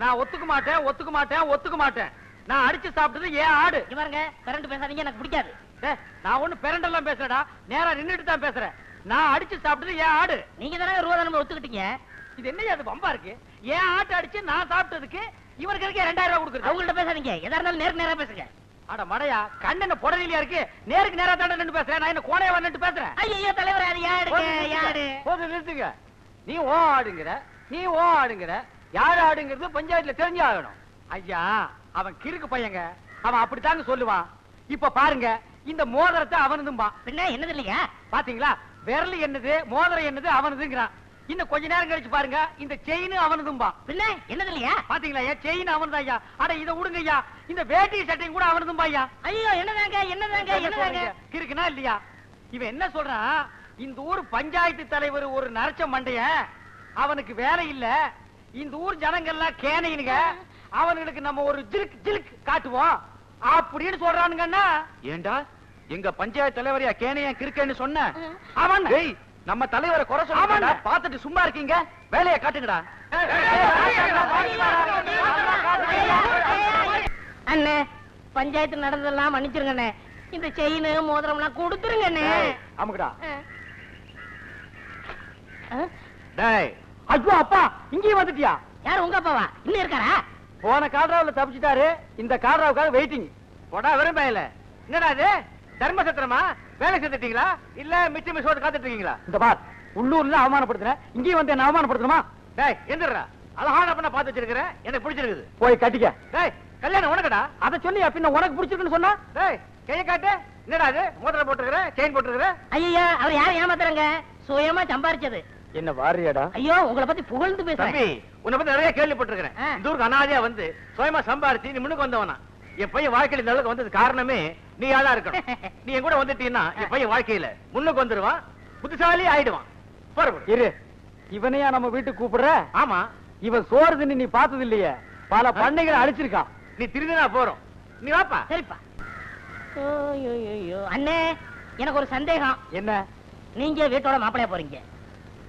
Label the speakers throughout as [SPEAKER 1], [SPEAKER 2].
[SPEAKER 1] நான் ஒத்துக்க மாட்டேன் ஒத்துக்க மாட்டேன் ஒத்துக்க மாட்டேன். நான் அடிச்சு சாப்பிட்டது ஏன் ஆடு.
[SPEAKER 2] பாருங்க கரண்ட் பேசாதீங்க எனக்கு பிடிக்காது.
[SPEAKER 1] நான் ஒண்ணு பெரண்டெல்லாம் பேசுறேடா நேரா நின்னுட்டு தான் பேசுறேன். நான் அடிச்சு சாப்பிட்டது ஏன் ஆடு.
[SPEAKER 2] நீங்க தானே ரூபா நம்ம ஒத்துக்கிட்டீங்க?
[SPEAKER 1] இது என்னையா அது பம்பா இருக்கு? ஏன் ஆட்டை அடிச்சு நான் சாப்பிட்டதுக்கு இவருக்கு ரெண்டாயிரம் ரூபாய் கொடுக்குறது.
[SPEAKER 2] அவங்கள்ட்ட பேசாதீங்க. எதா இருந்தாலும் நேருக்கு நேரா பேசுங்க.
[SPEAKER 1] அட மடையா கண்ணென்ன புடலியா இருக்கு? நேருக்கு நேரா தாண்ட நின்னு பேசுறேன் நான் என்ன கோணையா வந்துட்டு பேசுறேன்?
[SPEAKER 2] ஐயோ தலைவர் அது
[SPEAKER 1] நிறுத்துங்க. போதும் நிறுத்துங்க. நீ ஓ ஆடுங்கிற நீ ஓ ஆடுங்கிற. யார் ஆடுங்கிறது பஞ்சாயத்துல தெரிஞ்சு ஆகணும். ஐயா அவன் கிறுக்கு பையங்க. அவன் அப்படித்தாங்க சொல்லுவான் இப்ப பாருங்க இந்த மோதிரத்தை அவனதும்பான்
[SPEAKER 2] பின்ன என்னது இல்லையா?
[SPEAKER 1] பாத்தீங்களா? விரல் என்னது மோதிரம் என்னது அவனதுங்கிறான். இன்னும் கொஞ்ச நேரம் கழிச்சு பாருங்க இந்த செயின் அவனதும்பான்
[SPEAKER 2] பின்ன என்னது இல்லையா?
[SPEAKER 1] பாத்தீங்களா ஏன் செயின் அவனதான் ஐயா? அட இதை விடுங்க ஐயா. இந்த வேட்டி சட்டையும் கூட அவனதும்பா ஐயா.
[SPEAKER 2] ஐயோ என்னதாங்க என்னதாங்க என்னதாங்க?
[SPEAKER 1] இருக்குனா இல்லையா? இவன் என்ன சொல்றான் இந்த ஊர் பஞ்சாயத்து தலைவர் ஒரு நரச்ச மண்டைய. அவனுக்கு வேலை இல்ல. இந்த ஊர் ஜனங்கள்லாம் கேனையினுங்க அவனுங்களுக்கு நம்ம ஒரு ஜிலுக் ஜிலுக் காட்டுவோம் அப்படின்னு சொல்றானுங்கன்னா
[SPEAKER 3] ஏண்டா எங்க பஞ்சாயத்து தலைவரையா கேனையா கிறுக்கன்னு சொன்ன
[SPEAKER 1] அவன்
[SPEAKER 3] டேய் நம்ம தலைவரை குறை. சொல்லுங்கடா பாத்துட்டு சும்மா இருக்கீங்க வேலையை காட்டுங்கடா
[SPEAKER 2] அண்ணே பஞ்சாயத்து நடந்ததெல்லாம் மன்னிச்சிருங்கண்ணே இந்த செயின் மோதிரம்லாம் கொடுத்துருங்கண்ணே
[SPEAKER 1] அமுக்குடா
[SPEAKER 2] ஆ?
[SPEAKER 1] டேய் ஐயோ அப்பா இங்கேயும் வந்துட்டியா?
[SPEAKER 2] யார் உங்க அப்பாவா? இன்னும் இருக்காரா?
[SPEAKER 1] போன கால்ராவுல தப்பிச்சிட்டாரு. இந்த கால்ராவுக்காக வெயிட்டிங் போடா வெறும் இல்ல என்னடா இது? தர்ம சத்திரமா? வேலை செஞ்சுட்டீங்களா? இல்ல மிச்ச மிச்சோட காத்துட்டு இருக்கீங்களா இந்த பார் உள்ளூர்ல அவமானப்படுத்துறேன் இங்கேயும் வந்து என்ன அவமானப்படுத்தணுமா? டேய் எந்திரா அழகான பண்ண பார்த்து வச்சிருக்கிறேன் எனக்கு பிடிச்சிருக்குது. போய் கட்டிக்க. டேய் கல்யாணம் உனக்குடா. அத சொல்லி பின்ன உனக்கு பிடிச்சிருக்குன்னு சொன்னா? டேய் கைய காட்டு. என்னடா இது? மோதிரம் போட்டுருக்கிற செயின் போட்டுருக்கிற?
[SPEAKER 2] ஐயா அவர் யார் ஏமாத்துறாங்க? சுயமா சம்பாரிச்சது.
[SPEAKER 1] என்ன வாரியாடா?
[SPEAKER 2] ஐயோ உங்களை பத்தி புகழ்ந்து பேசுறேன்.
[SPEAKER 3] உன்னை பத்தி நிறைய கேள்விப்பட்டிருக்கிறேன். இந்த ஊருக்கு அனாதையா வந்து சுயமா சம்பாரிச்சு நீ முன்னுக்கு வந்தவனா? என் பையன் வாழ்க்கையில இந்த அளவுக்கு வந்தது காரணமே நீ யாரா இருக்கணும். நீ என் கூட வந்துட்டீன்னா என் பையன் வாழ்க்கையில முன்னுக்கு வந்துருவான் புத்திசாலி ஆயிடுவான்.
[SPEAKER 1] இரு. இவனையா நம்ம வீட்டுக்கு கூப்பிடுற?
[SPEAKER 3] ஆமா.
[SPEAKER 1] இவன் சோறு தின்னு நீ பார்த்தது இல்லையே பல பண்ணைகளை அழிச்சிருக்கான்.
[SPEAKER 3] நீ திருந்தினா போறோம். நீ வாப்பா.
[SPEAKER 2] சரிப்பா. அண்ணே எனக்கு ஒரு சந்தேகம்.
[SPEAKER 1] என்ன?
[SPEAKER 2] நீங்க வீட்டோட மாப்பிளைய போறீங்க.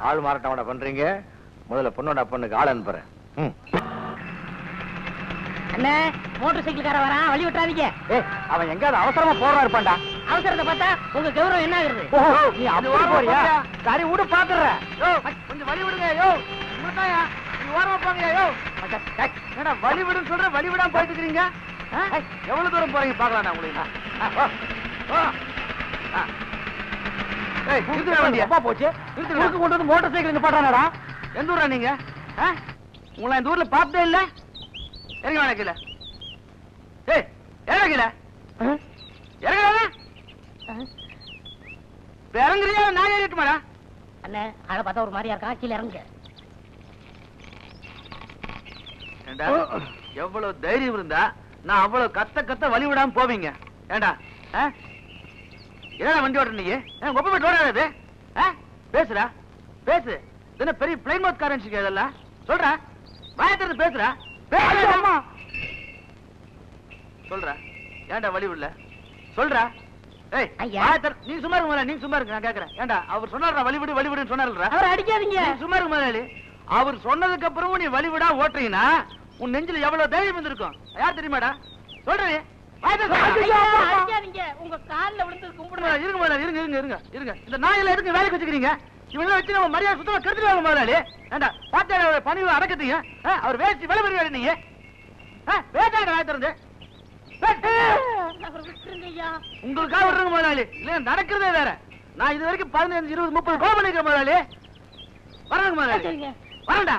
[SPEAKER 3] ஆள் மாறாட்டவன பண்றீங்க முதல்ல பொண்ணோட பொண்ணுக்கு ஆள் அனுப்புறேன்.
[SPEAKER 2] அண்ணே மோட்டார் சைக்கிள்கார வரான். வழி விட்டுறாதீங்க.
[SPEAKER 1] ஏய் அவன் எங்காவது அவசரமா போறா இருப்பான்டா.
[SPEAKER 2] அவசரத்தை பார்த்தா உங்க கௌரவம் என்ன ஆகுறது
[SPEAKER 1] ஓஹோ, நீ அப்படி போறியா? சரி விடு பாத்துற
[SPEAKER 3] கொஞ்சம் வழி விடுங்க யோ. நீ ஓரமா போங்க யோ.
[SPEAKER 1] என்னடா வழி விடுன்னு சொல்ற? வழி விடாம போயிட்டு இருக்கீங்க
[SPEAKER 3] எவ்வளவு தூரம் போறீங்க? பாக்கலாம் நான் உங்களுக்கு ஆ, வா. வா. ஆ. ஏய், நிறுத்துடா வண்டியை.
[SPEAKER 1] அப்பா போச்சு குறுக்கு கொண்டு வந்து மோட்டார் சைக்கிள் நிப்பாட்டானடா
[SPEAKER 3] எந்த ஊரா நீங்க? ஆ? உங்களை இந்த ஊர்ல பார்த்ததே இல்ல. இறங்க வேணா கீழே. ஏய் இறங்க கீழே. இறங்க வேணா இப்ப இறங்குறியா? நான் ஏறிட்டுமாடா
[SPEAKER 2] அண்ணே ஆளை பார்த்தா ஒரு மாதிரியா இருக்கான் கீழே
[SPEAKER 3] ஏண்டா எவ்வளவு தைரியம் இருந்தா நான் அவ்வளவு கத்த கத்த வழி விடாம போவீங்க. ஏண்டா என்னடா வண்டி ஓட்டுற நீ? ஒப்ப போட்டு ஓடாது பேசுடா. பேசு. என்ன பெரிய பிளைன் மவுத் காரன் இதெல்லாம்? சொல்றா. வாயத்திறது பேசுறா பேசு.
[SPEAKER 1] அம்மா.
[SPEAKER 3] சொல்றா. ஏன்டா வழி விடல? சொல்றா. ஏய் நீ சும்மா இருக்க நீ சும்மா இருக்க நான் கேக்குறேன். ஏண்டா அவர் சொன்னாரா வழி விடு வழி விடுன்னு சொன்னார்ல
[SPEAKER 2] அவரை அடிக்காதீங்க.
[SPEAKER 3] சும்மா இருக்க முதலாளி அவர் சொன்னதுக்கு அப்புறமும் நீ வழி விடா ஓட்டுறீங்கன்னா உன் நெஞ்சில எவ்வளவு தைரியம் இருந்திருக்கும் யார் தெரியுமாடா? சொல்றே
[SPEAKER 2] ஐயா, அடிக்காதீங்க உங்க கால்ல விழுந்து கும்பிடுங்க.
[SPEAKER 3] இருங்க முதலாளி இருங்க இருங்க இருங்க இருங்க. இந்த நாயில எதுக்கு வேலைக்கு வச்சுக்கிறீங்க? இவங்க வச்சு நம்ம மரியாதை சுத்தமா கெடுத்துருவாங்க முதலாளி. ஏண்டா பாத்தியா பணிவு அடக்கத்தீங்க அவர் வேஸ்ட் விலை பெறுவாரு நீங்க வேட்டாங்க வாய் திறந்து.
[SPEAKER 2] அவரை
[SPEAKER 3] உங்களுக்காக விடுறேங்க முதலாளி. இல்ல நடக்கிறதே வேற. நான் இது வரைக்கும் பதினஞ்சு இருபது முப்பது கோல் பண்ணிருக்கேன் முதலாளி. வரேங்க முதலாளி. வரேன்டா.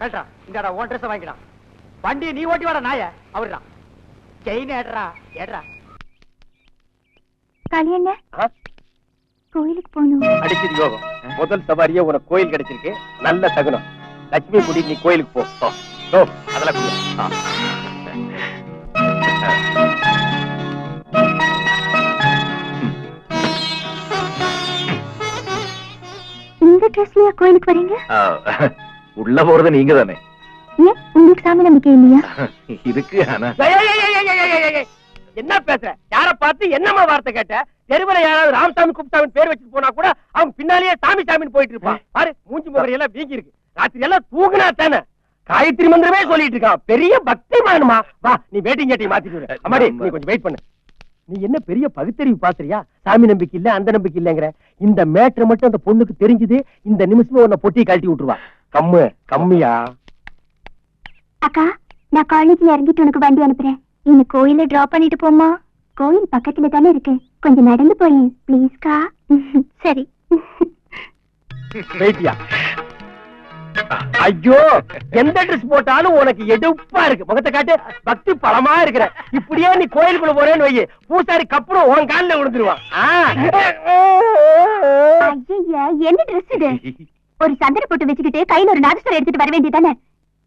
[SPEAKER 1] கலட்டுறா இந்தாடா உன் ட்ரெஸ் வாங்கிடா. வண்டியை நீ ஓட்டி வாடா நாய. அவர்தான் செயின் ஏடுறா ஏடுறா.
[SPEAKER 4] கல்யாண கோயிலுக்கு போகணும்.
[SPEAKER 5] அடிச்சது யோகம். முதல் சவாரியே உனக்கு கோயில் கிடைச்சிருக்கு. நல்ல தகுனம். லட்சுமி கூட்டிட்டு நீ கோயிலுக்கு போ. போ. அதெல்லாம் கொடு.
[SPEAKER 4] இந்த ட்ரெஸ்லயா கோயிலுக்கு வரீங்க?
[SPEAKER 5] ஆ, உள்ள போறது நீங்க தானே.
[SPEAKER 4] ஏன்? உங்களுக்கு சாமி நம்பிக்கை இல்லையா?
[SPEAKER 5] ஆனா.
[SPEAKER 6] ஏய். என்ன பேசுற? யார பார்த்து என்னமா வார்த்தை கேட்ட? தெருவுல யாராவது ராமசாமி குப்தாவின் பேர் வச்சுட்டு போனா கூட அவங்க பின்னாலேயே சாமி சாமின்னு போயிட்டு இருப்பான். பாரு மூஞ்சி முகரை எல்லாம் வீங்கி இருக்கு ராத்திரி எல்லாம் தூங்குனா தானே. காயத்ரி மந்திரமே சொல்லிட்டு இருக்கான் பெரிய பக்தி மானுமா? வா நீ வேட்டிங் கேட்டி மாத்திட்டு. அம்மாடி நீ கொஞ்சம் வெயிட் பண்ணு. நீ என்ன பெரிய பகுத்தறிவு பாக்குறியா சாமி நம்பிக்கை இல்ல அந்த நம்பிக்கை இல்லங்கிற. இந்த மேட்ரு மட்டும் அந்த பொண்ணுக்கு தெரிஞ்சது இந்த நிமிஷமே உன்னை பொட்டி கழட்டி விட்டுருவா. கம்மு கம்மியா?
[SPEAKER 4] அக்கா நான் காலேஜ்ல இறங்கிட்டு உனக்கு வண்டி அனுப்புறேன். என்ன கோயில டிராப் பண்ணிட்டு போமா கோயில் பக்கத்துல தானே இருக்கு. கொஞ்சம் நடந்து போய் ப்ளீஸ்க்கா சரி.
[SPEAKER 6] வெயிட்டியா ஐயோ எந்த ட்ரெஸ் போட்டாலும் உனக்கு எடுப்பா இருக்கு. முகத்தை காட்டு பக்தி பலமா இருக்கிற. இப்படியே நீ கோயிலுக்குள்ள போறேன்னு வை பூசாரி கப்புறம் உன் காலில் விழுந்துருவான்.
[SPEAKER 4] என்ன ட்ரெஸ் இது? ஒரு சந்தன போட்டு வச்சுக்கிட்டு கையில ஒரு நாதஸ்வரம் எடுத்துட்டு வர வேண்டியதானே?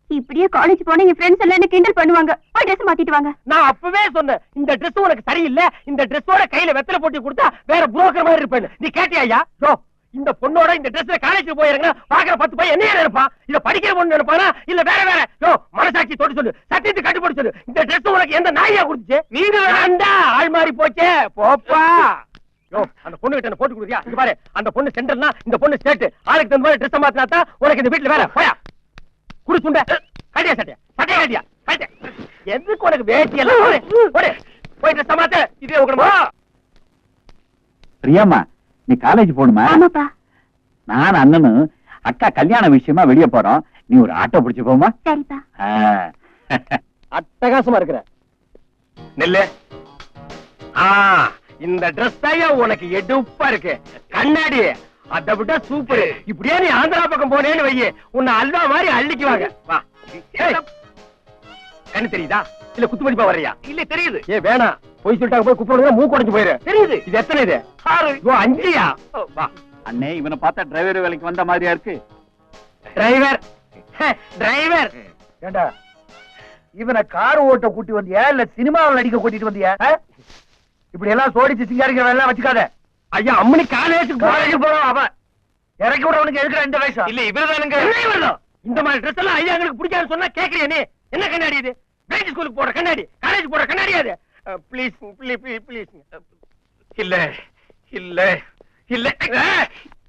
[SPEAKER 4] இப்படியே காலேஜ் போனா என் ஃப்ரெண்ட்ஸ் எல்லாம் என்ன கிண்டல் பண்ணுவாங்க? போய் ட்ரெஸ் மாத்திட்டு வாங்க.
[SPEAKER 6] நான் அப்பவே சொன்னேன் இந்த Dress உனக்கு சரியில்லை இந்த ட்ரெஸ்ஸோட கையில வெத்தலை போட்டு கொடுத்தா வேற புரோக்கர் மாதிரி இருப்பேன் நீ கேட்டியா யோ இந்த பொண்ணோட இந்த ட்ரெஸ்ல காலேஜ் போயிருங்க பாக்குற பத்து பையன் என்ன நினைப்பான்? இல்ல படிக்கிற பொண்ணு நினைப்பானா? இல்ல வேற வேற? யோ மனசாட்சி தொட்டு சொல்லு சத்தியத்தை கட்டுப்படி சொல்லு. இந்த Dress உனக்கு எந்த நாயா கொடுத்துச்சு? நீங்க வேண்டா ஆள் மாறி போச்சே போப்பா. யோ அந்த பொண்ணு கிட்ட என்ன போட்டு கொடுத்தியா இங்க பாரு அந்த பொண்ணு சென்டர்னா இந்த பொண்ணு ஸ்டேட் ஆளுக்கு தகுந்த மாதிரி ட்ரெஸ் மாத்தினா தான் உனக்கு இந்த வீட்டுல வேற போயா. குடு சுண்ட கட்டியா சட்டையா? சட்டையா கட்டியா? கட்டியா எதுக்கு உனக்கு வேட்டி எல்லாம்? போடு போடு. போய் ட்ரெஸ் மாத்த. இதே உக்கணுமா.
[SPEAKER 7] பிரியாமா நீ காலேஜ் போகணுமா?
[SPEAKER 4] ஆமாப்பா.
[SPEAKER 7] நான் அண்ணனும் அக்கா கல்யாண விஷயமா வெளிய போறோம். நீ ஒரு ஆட்டோ பிடிச்சு போமா
[SPEAKER 4] சரிப்பா.
[SPEAKER 6] அட்டகாசமா இருக்கிற. நெல்லு. ஆ. இந்த Dress தான் உனக்கு எடுப்பா இருக்கு. கண்ணாடி அதை விட சூப்பர் இப்படியே நீ ஆந்திரா பக்கம் போனேன்னு வையே உன்னை அல்வா மாதிரி அள்ளிக்குவாங்க வா. கண்ணு தெரியுதா? இல்ல குத்து மதிப்பா வர்றியா? இல்ல தெரியுது. ஏ வேணாம் போய் சொல்லிட்டாங்க போய் குப்பிடுங்க மூக்கு உடைஞ்சு போயிரு. தெரியுது. இது எத்தனை இது? ஆறு. ஓ அஞ்சியா? வா.
[SPEAKER 7] அண்ணே இவனை பார்த்தா டிரைவர் வேலைக்கு வந்த மாதிரியா இருக்கு.
[SPEAKER 6] டிரைவர் டிரைவர்
[SPEAKER 1] ஏண்டா? இவனை கார் ஓட்ட கூட்டி வந்தியா? இல்ல சினிமாவில் நடிக்க கூட்டிட்டு வந்தியா? இப்படி எல்லாம் சோடிச்சு சிங்காரிக்கிற எல்லாம் வச்சுக்காத.
[SPEAKER 6] ஐயா அம்மனி காலேஜுக்கு
[SPEAKER 1] காலேஜ் போறோம் அவன் இறக்கி விடுறவனுக்கு எதுக்குற இந்த வயசு?
[SPEAKER 6] இல்ல இவர்தானுங்க இந்த மாதிரி ட்ரெஸ் எல்லாம் ஐயா எங்களுக்கு பிடிக்காது சொன்னா கேக்குறியா நீ? என்ன கண்ணாடி இது? பிரைட் ஸ்கூலுக்கு போற கண்ணாடி. காலேஜ் போற கண்ணாடி அது ப்ளீஸ் ப்ளீஸ் இல்ல இல்ல இல்ல.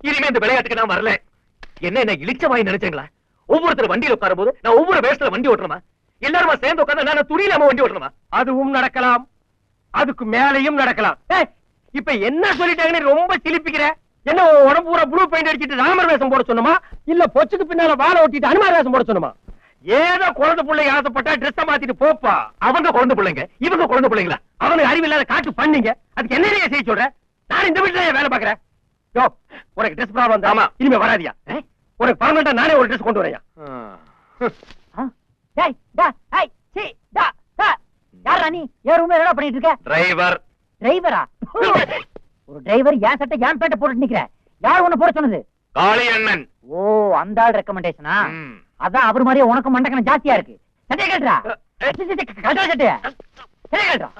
[SPEAKER 6] இனிமே இந்த விளையாட்டுக்கு நான் வரல. என்ன என்ன இழிச்ச வாய் நினைச்சீங்களா? ஒவ்வொருத்தர் வண்டியில உட்காரும் போது நான் ஒவ்வொரு வேஷத்துல வண்டி ஓட்டுறமா எல்லாருமா சேர்ந்து உட்கார்ந்து நான் துணியிலாம வண்டி ஓட்டுறமா அதுவும் நடக்கலாம். அதுக்கு மேலையும் நடக்கலாம். இப்ப என்ன சொல்லிட்டாங்கன்னு ரொம்ப சிலிப்பிக்கிற? என்ன உடம்பு பூரா ப்ளூ பெயிண்ட் அடிச்சிட்டு ராமர் வேஷம் போட சொன்னமா? இல்ல பொச்சுக்கு பின்னால வாழை ஒட்டிட்டு அனுமார் வேஷம் போட சொன்னமா? ஏதோ குழந்தை பிள்ளை ஆசைப்பட்டா ட்ரெஸ் மாத்திட்டு போப்பா. அவங்க குழந்தை பிள்ளைங்க. இவங்க குழந்தை பிள்ளைங்களா? அவனுக்கு அறிவில்லாத காட்டு பண்ணீங்க. அதுக்கு என்ன செய்ய சொல்ற? நான் இந்த வீட்டுல வேலை பாக்குறேன் யோ உனக்கு ட்ரெஸ் ப்ராப்ளம் ஆமா. இனிமே வராதியா? உனக்கு பர்மனண்டா நானே ஒரு ட்ரெஸ் கொண்டு வரையா
[SPEAKER 2] யாரா நீ ஏன் ரூம்ல என்ன பண்ணிட்டு இருக்க?
[SPEAKER 6] டிரைவர்
[SPEAKER 2] டிரைவரா ஒரு டிரைவர் ஏன் சட்டை ஏன் பேட்டை போட்டு நிக்கிற. யார் உன்னை போட சொன்னது?
[SPEAKER 6] காளி அண்ணன்.
[SPEAKER 2] ஓ அந்த ஆள் ரெக்கமெண்டேஷனா அதான் அவர் மாதிரியே உனக்கு மண்டக்கணம் ஜாஸ்தியா இருக்கு. சட்டையை கட்டுறா கட்டுற சட்டைய. சட்டையை கட்டுறா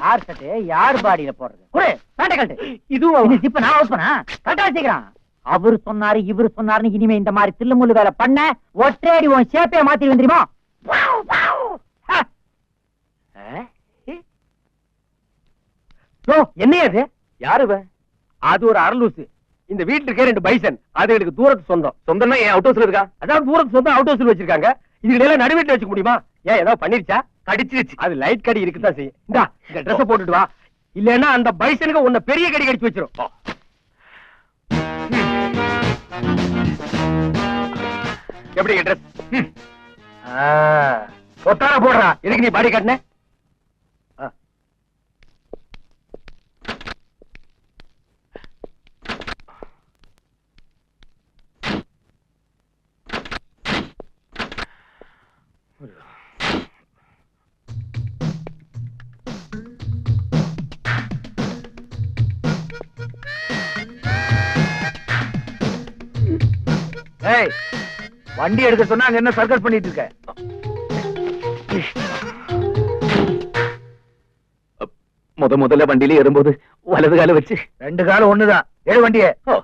[SPEAKER 2] யார் சட்டை யார் பாடியில போடுறது? குடு பேண்டை கட்டு
[SPEAKER 6] இதுவும்
[SPEAKER 2] இது இப்ப நான் பண்ணா கரெக்டா வச்சுக்கிறான். அவர் சொன்னாரு இவர் சொன்னாருன்னு இனிமே இந்த மாதிரி தில்லுமுள்ளு வேலை பண்ண ஒற்றேடி உன் ஷேப்பே மாத்தி வந்துருமா?
[SPEAKER 6] யோ என்ன அது யாரு அது ஒரு அரலூசு இந்த வீட்டுல இருக்க ரெண்டு பைசன். அது எனக்கு தூரத்து சொந்தம். சொந்தம்னா ஏன் அவுட் ஹவுஸ்ல இருக்கா? அதான் தூரத்து சொந்தம் அவுட் ஹவுஸ்ல வச்சிருக்காங்க. இதுல எல்லாம் நடு வீட்டுல வச்சுக்க முடியுமா? ஏன் ஏதாவது பண்ணிருச்சா? கடிச்சிருச்சு. அது லைட் கடி இருக்குதான் செய்யும் இந்தா இந்த ட்ரெஸ் போட்டுட்டு வா.
[SPEAKER 5] இல்லன்னா அந்த பைசனுக்கு உன்னை பெரிய கடி கடிச்சு வச்சிரும். எப்படி ட்ரெஸ் பொத்தான போடுறா. எதுக்கு நீ பாடி காட்டின ஏய் வண்டி எடுக்க சொன்னா அங்க என்ன சர்க்கஸ் பண்ணிட்டு இருக்க?
[SPEAKER 8] முத முதல்ல வண்டியில ஏறும்போது வலது கால வச்சு.
[SPEAKER 5] ரெண்டு காலம் ஒண்ணுதான். ஏழு வண்டியே.
[SPEAKER 8] ஓ.